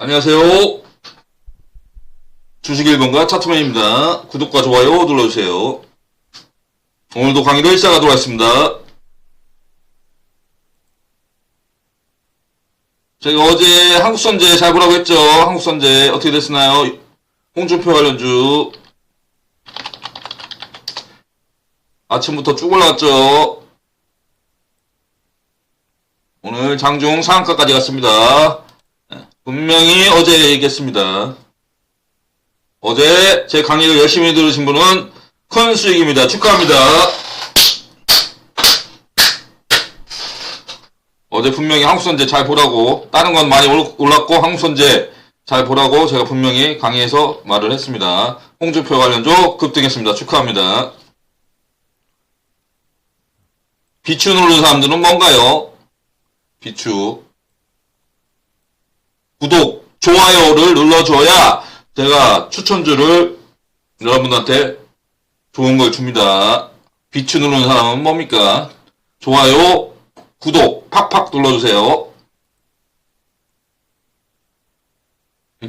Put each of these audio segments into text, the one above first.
안녕하세요. 주식 1번가 차트맨입니다. 구독과 좋아요 눌러주세요. 오늘도 강의를 시작하도록 하겠습니다. 제가 어제 한국선제 잘 보라고 했죠. 한국선제 어떻게 됐나요? 홍준표 관련주 아침부터 쭉 올라왔죠. 오늘 장중 상한가까지 갔습니다. 분명히 어제 얘기했습니다. 어제 제 강의를 열심히 들으신 분은 큰 수익입니다. 축하합니다. 어제 분명히 한국선제 잘 보라고 다른 건 많이 올- 올랐고 한국선제 잘 보라고 제가 분명히 강의에서 말을 했습니다. 홍준표 관련주 급등했습니다. 축하합니다. 비추 누르는 사람들은 뭔가요? 비추 구독, 좋아요를 눌러줘야 제가 추천주를 여러분한테 좋은 걸 줍니다. 비추 누르는 사람은 뭡니까? 좋아요, 구독 팍팍 눌러주세요.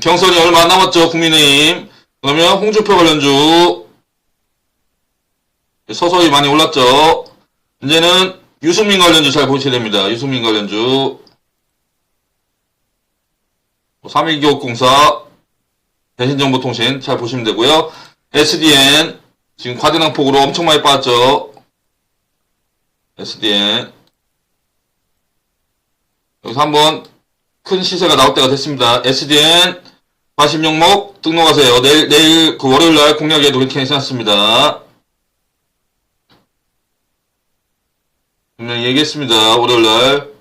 경선이 얼마 안 남았죠, 국민의힘. 그러면 홍준표 관련주 서서히 많이 올랐죠. 이제는 유승민 관련주 잘 보셔야 됩니다. 유승민 관련주. 3일교육공사 대신정보통신 잘 보시면 되고요. SDN 지금 과대낭 폭으로 엄청 많이 빠졌죠. SDN 여기서 한번 큰 시세가 나올 때가 됐습니다. SDN 관심 종목 등록하세요. 내일 내일 그 월요일 날 공략에도 그렇게 괜찮습니다. 분명히 얘기했습니다. 월요일 날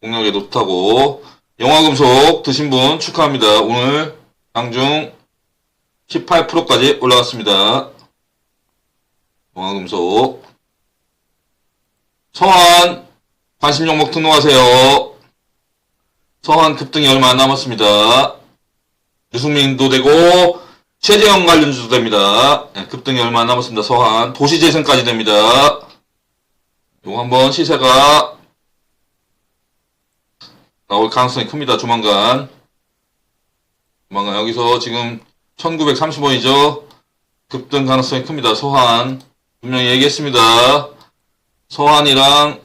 공략에 좋다고. 영화금속 드신 분 축하합니다. 오늘 장중 18%까지 올라갔습니다. 영화금속 서한 관심 종목 등록하세요. 서한 급등이 얼마 안 남았습니다. 유승민도 되고 최재형 관련주도 됩니다. 네, 급등이 얼마 안 남았습니다. 서한 도시재생까지 됩니다. 요거 한번 시세가 나올 가능성이 큽니다. 조만간. 조만간 여기서 지금 1930원이죠. 급등 가능성이 큽니다. 소환. 분명히 얘기했습니다. 소환이랑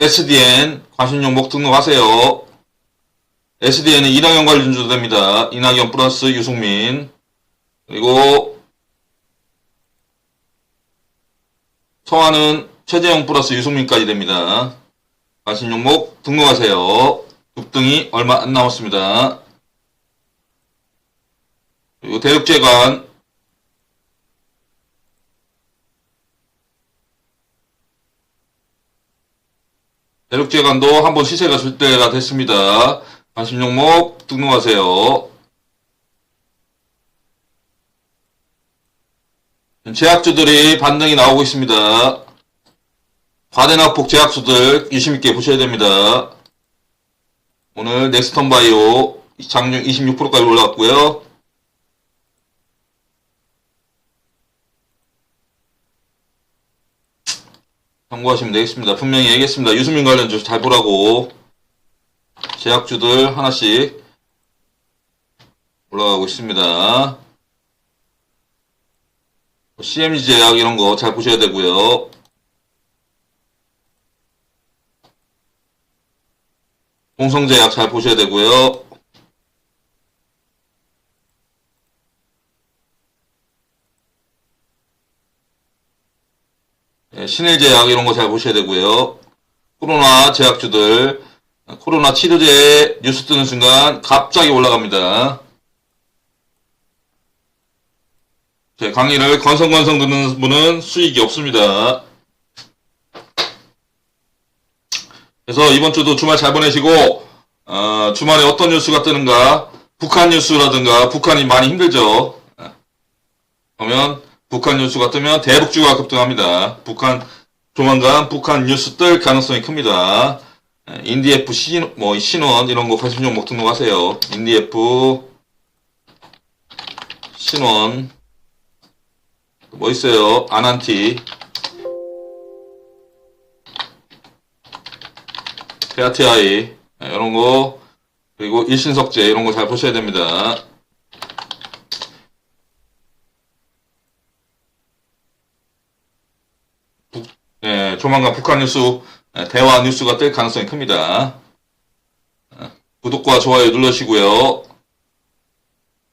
SDN 관심 종목 등록하세요. SDN은 이낙연 관련주도 됩니다. 이낙연 플러스 유승민. 그리고 성화는 최재형 플러스 유승민까지 됩니다. 관심 종목 등록하세요. 급등이 얼마 안 남았습니다. 그리고 대륙재관 대륙재관도 한번 시세가 줄 때가 됐습니다. 관심 종목 등록하세요. 제약주들이 반등이 나오고 있습니다. 과대납폭 제약주들 유심 있게 보셔야 됩니다. 오늘 넥스턴 바이오 장중 26%까지 올라왔고요. 참고하시면 되겠습니다. 분명히 얘기했습니다. 유수민 관련주 잘 보라고 제약주들 하나씩 올라가고 있습니다. CMG 제약 이런 거 잘 보셔야 되고요. 공성제약 잘 보셔야 되고요. 예, 신일제약 이런 거 잘 보셔야 되고요. 코로나 제약주들 코로나 치료제 뉴스 뜨는 순간 갑자기 올라갑니다. 제 강의를 건성건성 듣는 분은 수익이 없습니다. 그래서 이번 주도 주말 잘 보내시고 어, 주말에 어떤 뉴스가 뜨는가 북한 뉴스라든가 북한이 많이 힘들죠. 예. 그러면 북한 뉴스가 뜨면 대북주가 급등합니다. 북한 조만간 북한 뉴스 뜰 가능성이 큽니다. 예, 인디에프 신, 뭐 신원 이런 거 관심 종목 등록하세요. 인디에프 신원 뭐 있어요? 아난티 KRTI 이런 거 그리고 일신석재 이런 거 잘 보셔야 됩니다. 북- 예, 조만간 북한 뉴스 예, 대화 뉴스가 뜰 가능성이 큽니다. 어, 구독과 좋아요 눌러주시고요.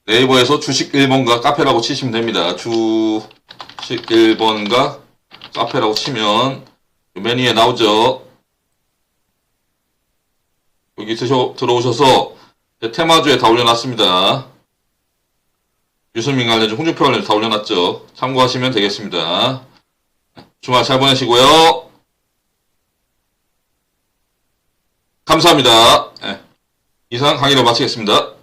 네이버에서 주식 1번가 카페라고 치시면 됩니다. 주식 1번가 카페라고 치면 메뉴에 나오죠. 여기 드셔, 들어오셔서 테마주에 다 올려놨습니다. 유승민 관련 홍준표 관련 다 올려놨죠. 참고하시면 되겠습니다. 주말 잘 보내시고요. 감사합니다. 예. 이상 강의를 마치겠습니다.